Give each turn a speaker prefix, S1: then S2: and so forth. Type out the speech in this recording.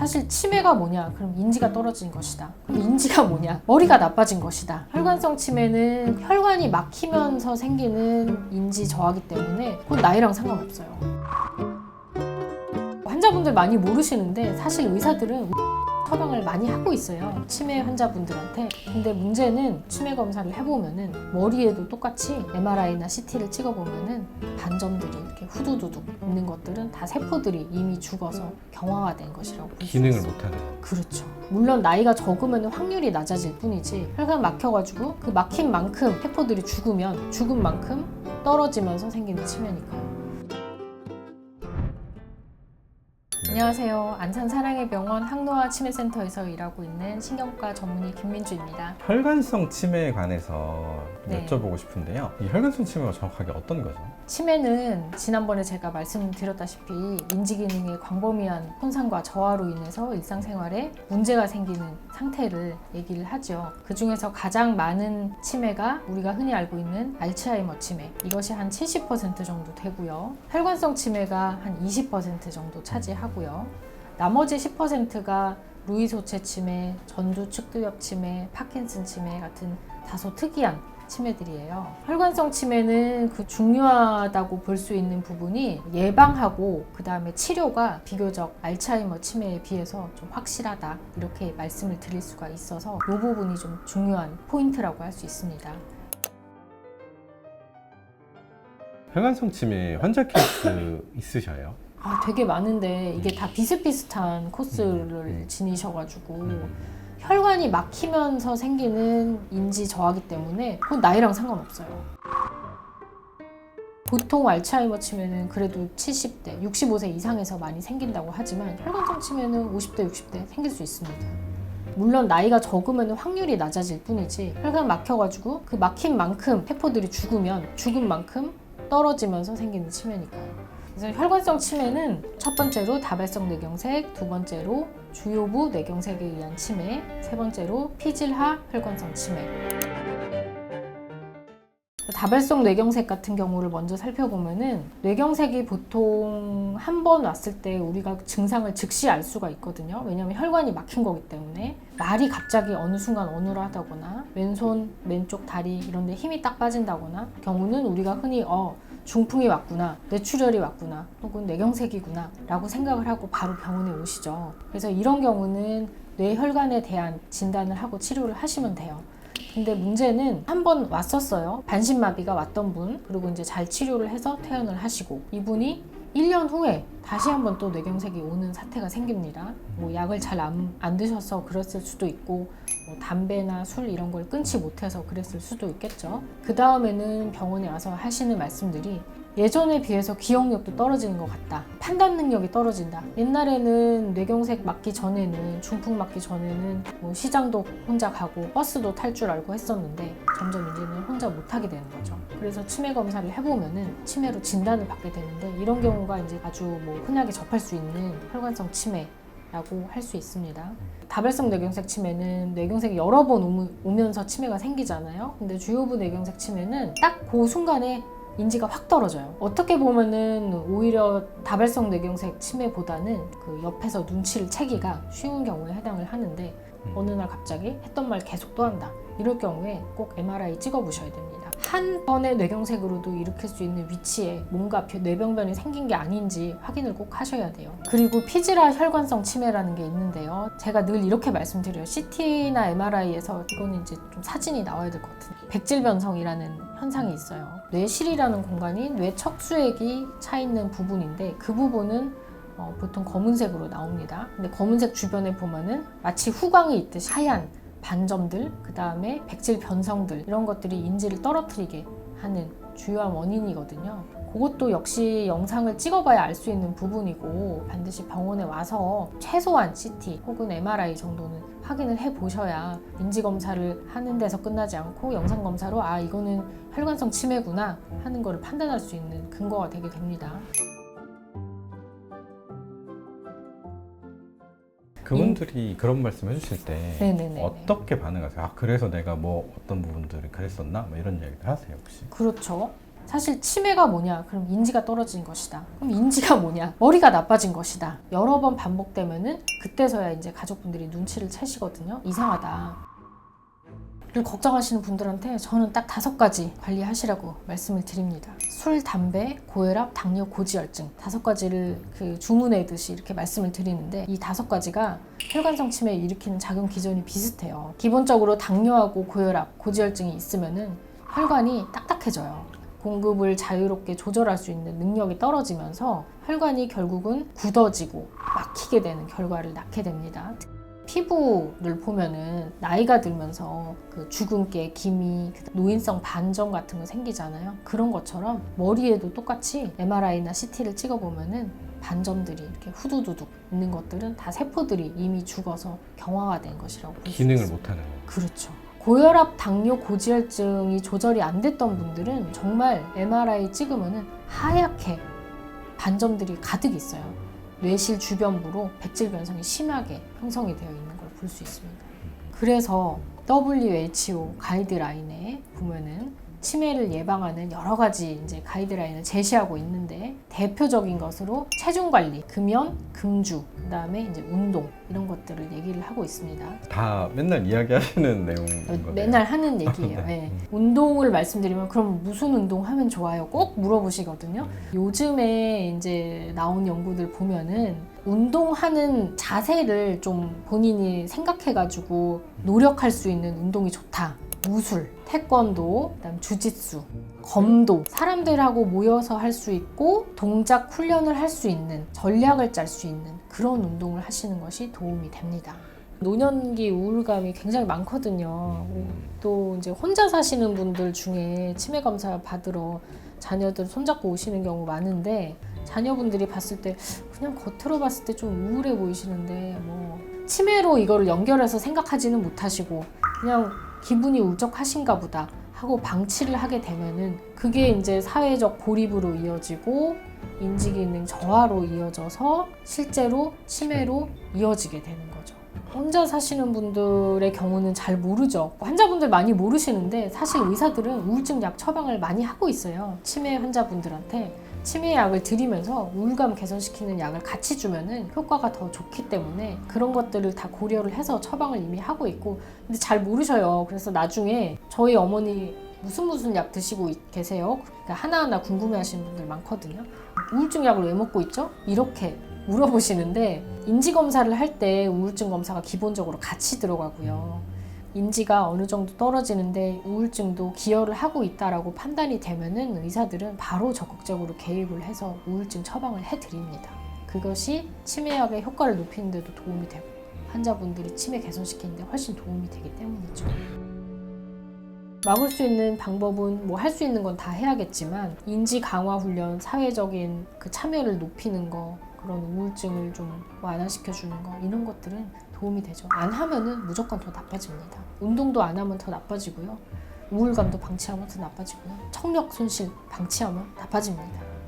S1: 사실 치매가 뭐냐? 그럼 인지가 떨어진 것이다. 그럼 인지가 뭐냐? 머리가 나빠진 것이다. 혈관성 치매는 혈관이 막히면서 생기는 인지 저하기 때문에 그건 나이랑 상관없어요. 환자분들 많이 모르시는데 사실 의사들은 처방을 많이 하고 있어요. 치매 환자분들한테. 근데 문제는 치매 검사를 해보면은 머리에도 똑같이 MRI나 CT를 찍어보면은 반점들이 이렇게 후두두둑 있는 것들은 다 세포들이 이미 죽어서 경화화된 것이라고 볼수
S2: 기능을. 못하는.
S1: 그렇죠. 물론 나이가 적으면 확률이 낮아질 뿐이지 혈관 막혀가지고 그 막힌 만큼 세포들이 죽으면 죽은 만큼 떨어지면서 생기는 치매니까요. 안녕하세요. 안산 사랑의 병원 항노화 치매센터에서 일하고 있는 신경과 전문의 김민주입니다.
S2: 혈관성 치매에 관해서
S1: 네.
S2: 여쭤보고 싶은데요. 이 혈관성 치매가 정확하게 어떤 거죠?
S1: 치매는 지난번에 제가 말씀드렸다시피 인지 기능의 광범위한 손상과 저하로 인해서 일상생활에 문제가 생기는 상태를 얘기를 하죠. 그 중에서 가장 많은 치매가 우리가 흔히 알고 있는 알츠하이머 치매. 이것이 한 70% 정도 되고요. 혈관성 치매가 한 20% 정도 차지하고요. 나머지 10%가 루이소체 치매, 전두 측두엽 치매, 파킨슨 치매 같은 다소 특이한 치매들이에요. 혈관성 치매는 그 중요하다고 볼 수 있는 부분이 예방하고 그 다음에 치료가 비교적 알츠하이머 치매에 비해서 좀 확실하다 이렇게 말씀을 드릴 수가 있어서 이 부분이 좀 중요한 포인트라고 할 수 있습니다.
S2: 혈관성 치매 환자 케이스 있으셔요?
S1: 아, 되게 많은데 이게 다 비슷비슷한 코스를
S2: 음.
S1: 지니셔가지고
S2: 음.
S1: 혈관이 막히면서 생기는 인지 저하기 때문에 그건 나이랑 상관없어요. 보통 알츠하이머 치매는 그래도 70대, 65세 이상에서 많이 생긴다고 하지만 혈관성 치매는 50대, 60대 생길 수 있습니다. 물론 나이가 적으면 확률이 낮아질 뿐이지 혈관 막혀가지고 그 막힌 만큼 세포들이 죽으면 죽은 만큼 떨어지면서 생기는 치매니까요. 그래서 혈관성 치매는 첫 번째로 다발성 뇌경색, 두 번째로 주요부 뇌경색에 의한 치매, 세 번째로 피질하 혈관성 치매. 다발성 뇌경색 같은 경우를 먼저 살펴보면은 뇌경색이 보통 한 번 왔을 때 우리가 증상을 즉시 알 수가 있거든요. 왜냐하면 혈관이 막힌 거기 때문에 날이 갑자기 어느 순간 어눌하다거나 왼손, 왼쪽 다리 이런 데 힘이 딱 빠진다거나 경우는 우리가 흔히 어 중풍이 왔구나, 뇌출혈이 왔구나, 혹은 뇌경색이구나 라고 생각을 하고 바로 병원에 오시죠. 그래서 이런 경우는 뇌혈관에 대한 진단을 하고 치료를 하시면 돼요. 근데 문제는 한 번 왔었어요. 반신마비가 왔던 분, 그리고 이제 잘 치료를 해서 퇴원을 하시고, 이분이 1년 후에 다시 한번 또 뇌경색이 오는 사태가 생깁니다. 뭐 약을 잘 안 안 드셔서 그랬을 수도 있고, 뭐 담배나 술 이런 걸 끊지 못해서 그랬을 수도 있겠죠. 그 다음에는 병원에 와서 하시는 말씀들이 예전에 비해서 기억력도 떨어지는 것 같다. 판단 능력이 떨어진다. 옛날에는 뇌경색 맞기 전에는 중풍 맞기 전에는 뭐 시장도 혼자 가고 버스도 탈 줄 알고 했었는데 점점 이제는 혼자 못 하게 되는 거죠. 그래서 치매 검사를 해보면은 치매로 진단을 받게 되는데 이런 경우가 이제 아주 뭐 흔하게 접할 수 있는 혈관성 치매. 라고 할 수 있습니다. 다발성 뇌경색 치매는 뇌경색이 여러 번 오면서 치매가 생기잖아요. 근데 주요부 뇌경색 치매는 딱 그 순간에 인지가 확 떨어져요. 어떻게 보면은 오히려 다발성 뇌경색 치매보다는 그 옆에서 눈치를 채기가 쉬운 경우에 해당을 하는데
S2: 음.
S1: 어느 날 갑자기 했던 말 계속 또 한다. 이럴 경우에 꼭 MRI 찍어보셔야 됩니다. 한 번의 뇌경색으로도 일으킬 수 있는 위치에 뭔가 벼- 뇌병변이 생긴 게 아닌지 확인을 꼭 하셔야 돼요. 그리고 피지라 혈관성 치매라는 게 있는데요. 제가 늘 이렇게 말씀드려요. CT나 MRI에서 이거는 이제 좀 사진이 나와야 될 것 같은데 백질변성이라는 현상이 있어요. 뇌실이라는 공간이 뇌 척수액이 차 있는 부분인데 그 부분은 어, 보통 검은색으로 나옵니다. 근데 검은색 주변에 보면은 마치 후광이 있듯이 하얀 반점들, 그 다음에 백질 변성들 이런 것들이 인지를 떨어뜨리게 하는 주요한 원인이거든요. 그것도 역시 영상을 찍어봐야 알 수 있는 부분이고 반드시 병원에 와서 최소한 CT 혹은 MRI 정도는 확인을 해 보셔야 인지 검사를 하는 데서 끝나지 않고 영상 검사로 아 이거는 혈관성 치매구나 하는 거를 판단할 수 있는 근거가 되게 됩니다.
S2: 그분들이 그런 말씀 해주실 때
S1: 네네네.
S2: 어떻게 반응하세요? 아 그래서 내가 뭐 어떤 부분들이 그랬었나? 뭐 이런 이야기를 하세요 혹시?
S1: 그렇죠. 사실 치매가 뭐냐? 그럼 인지가 떨어진 것이다. 그럼 인지가 뭐냐? 머리가 나빠진 것이다. 여러 번 반복되면은 그때서야 이제 가족분들이 눈치를 채시거든요. 이상하다. 를 걱정하시는 분들한테 저는 딱 다섯 가지 관리하시라고 말씀을 드립니다. 술, 담배, 고혈압, 당뇨, 고지혈증 다섯 가지를 그 주문해듯이 이렇게 말씀을 드리는데 이 다섯 가지가 혈관성 치매를 일으키는 작용 기전이 비슷해요. 기본적으로 당뇨하고 고혈압, 고지혈증이 있으면은 혈관이 딱딱해져요. 공급을 자유롭게 조절할 수 있는 능력이 떨어지면서 혈관이 결국은 굳어지고 막히게 되는 결과를 낳게 됩니다. 피부를 보면은 나이가 들면서 그 주근깨, 기미, 노인성 반점 같은 거 생기잖아요. 그런 것처럼 머리에도 똑같이 MRI나 CT를 찍어 보면은 반점들이 이렇게 후두두둑 있는 것들은 다 세포들이 이미 죽어서 경화가 된 것이라고 볼수
S2: 기능을
S1: 있어요.
S2: 못하는 거.
S1: 그렇죠. 고혈압, 당뇨, 고지혈증이 조절이 안 됐던 분들은 정말 MRI 찍으면은 하얗게 반점들이 가득 있어요. 뇌실 주변부로 백질 변성이 심하게 형성이 되어 있는 걸 볼 수 있습니다. 그래서 WHO 가이드라인에 보면은 치매를 예방하는 여러 가지 이제 가이드라인을 제시하고 있는데 대표적인 것으로 체중 관리, 금연, 금주, 그다음에 이제 운동 이런 것들을 얘기를 하고 있습니다.
S2: 다 맨날 이야기하시는 내용인 거네요.
S1: 어, 맨날 하는 얘기예요. 예. 운동을 말씀드리면 그럼 무슨 운동 하면 좋아요? 꼭 물어보시거든요. 요즘에 이제 나온 연구들 보면은 운동하는 자세를 좀 본인이 생각해가지고 노력할 수 있는 운동이 좋다. 무술, 태권도, 그다음 주짓수, 검도 사람들하고 모여서 할 수 있고 동작 훈련을 할 수 있는 전략을 짤 수 있는 그런 운동을 하시는 것이 도움이 됩니다. 노년기 우울감이 굉장히 많거든요. 또 이제 혼자 사시는 분들 중에 치매 검사 받으러 자녀들 손잡고 오시는 경우 많은데 자녀분들이 봤을 때 그냥 겉으로 봤을 때 좀 우울해 보이시는데 뭐 치매로 이거를 연결해서 생각하지는 못하시고 그냥 기분이 울적하신가 보다 하고 방치를 하게 되면은 그게 이제 사회적 고립으로 이어지고 인지 기능 저하로 이어져서 실제로 치매로 이어지게 되는 거죠. 혼자 사시는 분들의 경우는 잘 모르죠. 환자분들 많이 모르시는데 사실 의사들은 우울증 약 처방을 많이 하고 있어요. 치매 환자분들한테 치매 약을 드리면서 우울감 개선시키는 약을 같이 주면은 효과가 더 좋기 때문에 그런 것들을 다 고려를 해서 처방을 이미 하고 있고 근데 잘 모르셔요. 그래서 나중에 저희 어머니 무슨 무슨 약 드시고 있- 계세요? 그러니까 하나하나 궁금해 하시는 분들 많거든요. 우울증 약을 왜 먹고 있죠? 이렇게 물어보시는데 인지 검사를 할 때 우울증 검사가 기본적으로 같이 들어가고요. 인지가 어느 정도 떨어지는데 우울증도 기여를 하고 있다라고 판단이 되면은 의사들은 바로 적극적으로 개입을 해서 우울증 처방을 해드립니다. 그것이 치매약의 효과를 높이는 데도 도움이 되고 환자분들이 치매 개선시키는 데 훨씬 도움이 되기 때문이죠. 막을 수 있는 방법은 뭐 할 수 있는 건 다 해야겠지만 인지 강화 훈련, 사회적인 그 참여를 높이는 거, 그런 우울증을 좀 완화시켜 주는 거 이런 것들은 도움이 되죠. 안 하면은 무조건 더 나빠집니다. 운동도 안 하면 더 나빠지고요. 우울감도 방치하면 더 나빠지고요. 청력 손실 방치하면 나빠집니다.